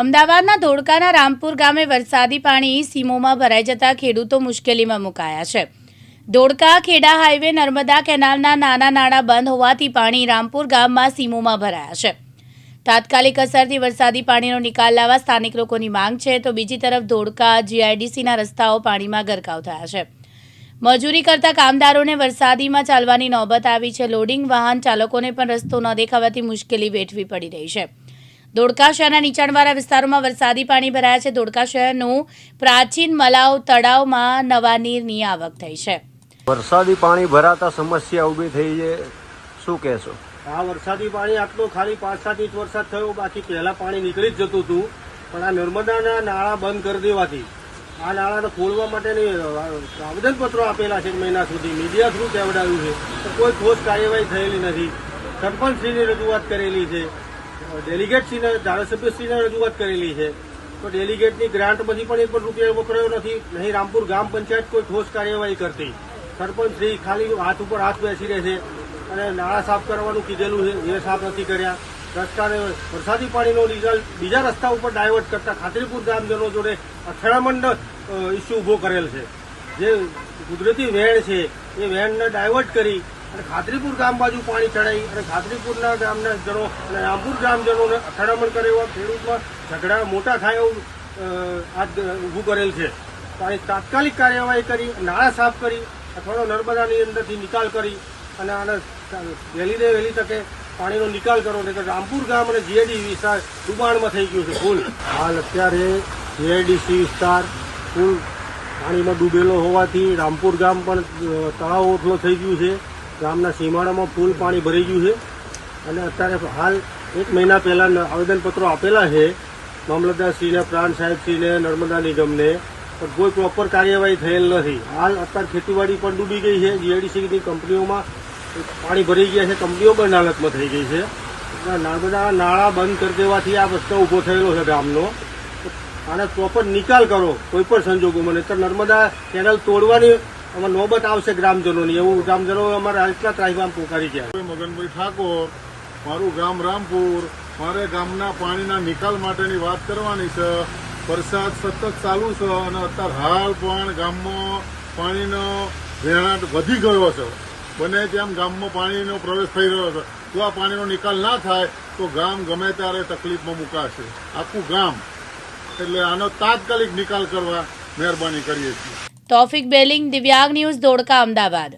અમદાવાદના ધોળકાના રામપુર ગામે વરસાદી પાણી સીમોમાં ભરાઈ જતા ખેડૂતો મુશ્કેલીમાં મુકાયા છે. ધોળકા ખેડા હાઈવે નર્મદા કેનાલના નાના નાણાં બંધ હોવાથી પાણી રામપુર ગામમાં સીમોમાં ભરાયા છે. તાત્કાલિક અસરથી વરસાદી પાણીનો નિકાલ લાવવા સ્થાનિક લોકોની માંગ છે તો બીજી તરફ ધોળકા, જીઆઈડીસીના રસ્તાઓ પાણીમાં ગરકાવ થયા છે. મજૂરી કરતા કામદારોને વરસાદીમાં ચાલવાની નોબત આવી છે. લોડિંગ વાહન ચાલકોને પણ રસ્તો ન દેખાવાથી મુશ્કેલી વેઠવી પડી રહી છે. ધોળકા શહેરના નીચાણવાળા વિસ્તારોમાં વરસાદી પાણી ભરાયા છે. ધોળકા શહેરનું પ્રાચીન મલાવ તળાવમાં નવા નીરની આવક થઈ છે. વરસાદી પાણી ભરાતા સમસ્યા ઊભી થઈ છે. શું કહેશો? આ વરસાદી પાણી આટલું ખાલી પાંચ સાત ઇંચ વરસાદ થયો બાકી પહેલા પાણી નીકળી જ જતું હતું. પણ આ નર્મદાના નાળા બંધ કરી દેવાથી આ નાળાને ખોલવા માટેની આવેદનપત્રો આપેલા છે એક મહિના સુધી. મીડિયા થ્રુ કહેવડાવ્યું છે. તો કોઈ ઠોસ કાર્યવાહી થયેલી નથી. સરપંચશ્રીની રજૂઆત કરેલી છે. ડેલિગેટશ્રીને, ધારાસભ્યશ્રીને રજૂઆત કરેલી છે. તો ડેલિગેટની ગ્રાન્ટમાંથી પણ એક પણ રૂપિયા વપરાયો નથી. નહીં રામપુર ગ્રામ પંચાયત કોઈ ઠોસ કાર્યવાહી કરતી. સરપંચશ્રી ખાલી હાથ ઉપર હાથ બેસી રહે છે અને નાળા સાફ કરવાનું કીધેલું છે. એ સાફ નથી કર્યા. રસ્તાને વરસાદી પાણીનો રિઝલ્ટ બીજા રસ્તા ઉપર ડાયવર્ટ કરતા ખાતરીપુર ગ્રામજનો જોડે અથડામંડ ઇસ્યુ ઊભો કરેલ છે. જે કુદરતી વેણ છે, એ વેણને ડાયવર્ટ કરી અને ખાતરીપુર ગામ બાજુ પાણી ચડાઈ અને ખાતરીપુરના ગામના જનો અને રામપુર ગ્રામજનોને અથડામણ કરે એવા ખેડૂતમાં ઝઘડા મોટા થાય એવું આજ ઊભું કરેલ છે. આની તાત્કાલિક કાર્યવાહી કરી, નાળા સાફ કરી અથવા નર્મદાની અંદરથી નિકાલ કરી અને આને વહેલી ને વહેલી તકે પાણીનો નિકાલ કરો નહીં રામપુર ગામ અને જીઆઈડી વિસ્તાર ડુબાણમાં થઈ ગયું છે ફૂલ. હાલ અત્યારે જીઆઈડીસી વિસ્તાર ફૂલ પાણીમાં ડૂબેલો હોવાથી રામપુર ગામ પણ તળાવ ઓટલો થઈ ગયું છે. ગામના સીમાડામાં પુલ પાણી ભરાઈ ગયું છે. અને અત્યારે હાલ એક મહિના પહેલાં આવેદનપત્રો આપેલા છે મામલતદારશ્રીને પ્રાણ સાહેબશ્રીને, નર્મદા નિગમને. પણ કોઈ પ્રોપર કાર્યવાહી થયેલ નથી. હાલ અત્યારે ખેતીવાડી પણ ડૂબી ગઈ છે. જીઆઈડીસીની કંપનીઓમાં પાણી ભરાઈ ગયા છે. કંપનીઓ બંધ હાલતમાં થઈ ગઈ છે. એટલે નર્મદા નાળા બંધ કરી દેવાથી આ પ્રશ્ન ઊભો થયેલો છે ગામનો. આને પ્રોપર નિકાલ કરો કોઈ પણ સંજોગોમાં. નહીં તો નર્મદા કેનલ તોડવાની આમાં નોબત આવશે ગ્રામજનોની. એવું ગ્રામજનો અમારા હાલના ત્રાહીમાં પોકારી ગયા. મગનભાઈ ઠાકોર, મારું ગામ રામપુર, મારે ગામના પાણીના નિકાલ માટેની વાત કરવાની છે. વરસાદ સતત ચાલુ છે અને અત્યારે હાલ પણ ગામમાં પાણીનો વહેણાટ વધી ગયો છે. બને તેમ ગામમાં પાણીનો પ્રવેશ થઈ રહ્યો છે. જો આ પાણીનો નિકાલ ના થાય, તો ગામ ગમે ત્યારે તકલીફમાં મુકાશે. આખું ગામ. એટલે આનો તાત્કાલિક નિકાલ કરવા મહેરબાની કરીએ છીએ. તોફિક બેલિંગ દિવ્યાંગ ન્યૂઝ ધોળકા અમદાવાદ